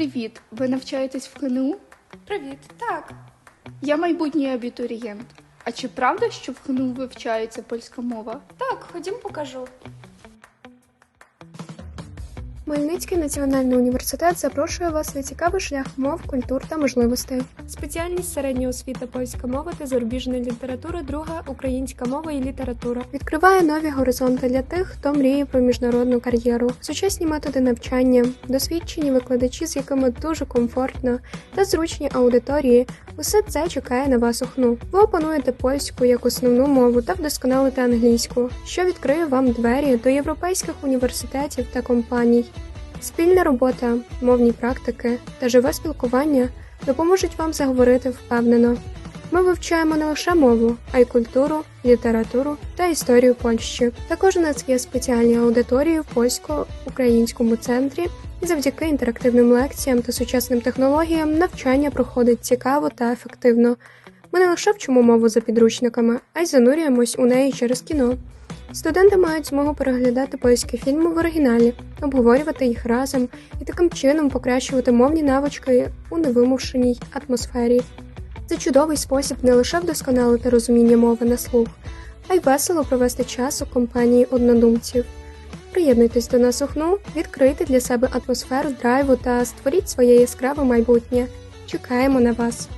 Привіт! Ви навчаєтесь в КНУ? Привіт, так. Я майбутній абітурієнт. А чи правда, що в КНУ вивчається польська мова? Так, ходім покажу. Хмельницький національний університет запрошує вас на цікавий шлях мов, культур та можливостей. Спеціальність середня освіта польська мова та зарубіжна література, друга українська мова і література. Відкриває нові горизонти для тих, хто мріє про міжнародну кар'єру, сучасні методи навчання, досвідчені викладачі, з якими дуже комфортно, та зручні аудиторії. Усе це чекає на вас у ХНУ. Ви опануєте польську як основну мову та вдосконалите англійську, що відкриє вам двері до європейських університетів та компаній. Спільна робота, мовні практики та живе спілкування допоможуть вам заговорити впевнено. Ми вивчаємо не лише мову, а й культуру, літературу та історію Польщі. Також у нас є спеціальні аудиторії в польсько-українському центрі, і завдяки інтерактивним лекціям та сучасним технологіям навчання проходить цікаво та ефективно. Ми не лише вчимо мову за підручниками, а й занурюємось у неї через кіно. Студенти мають змогу переглядати польські фільми в оригіналі, обговорювати їх разом і таким чином покращувати мовні навички у невимушеній атмосфері. Це чудовий спосіб не лише вдосконалити розуміння мови на слух, а й весело провести час у компанії однодумців. Приєднуйтесь до нас у ХНУ, відкрийте для себе атмосферу драйву та створіть своє яскраве майбутнє. Чекаємо на вас!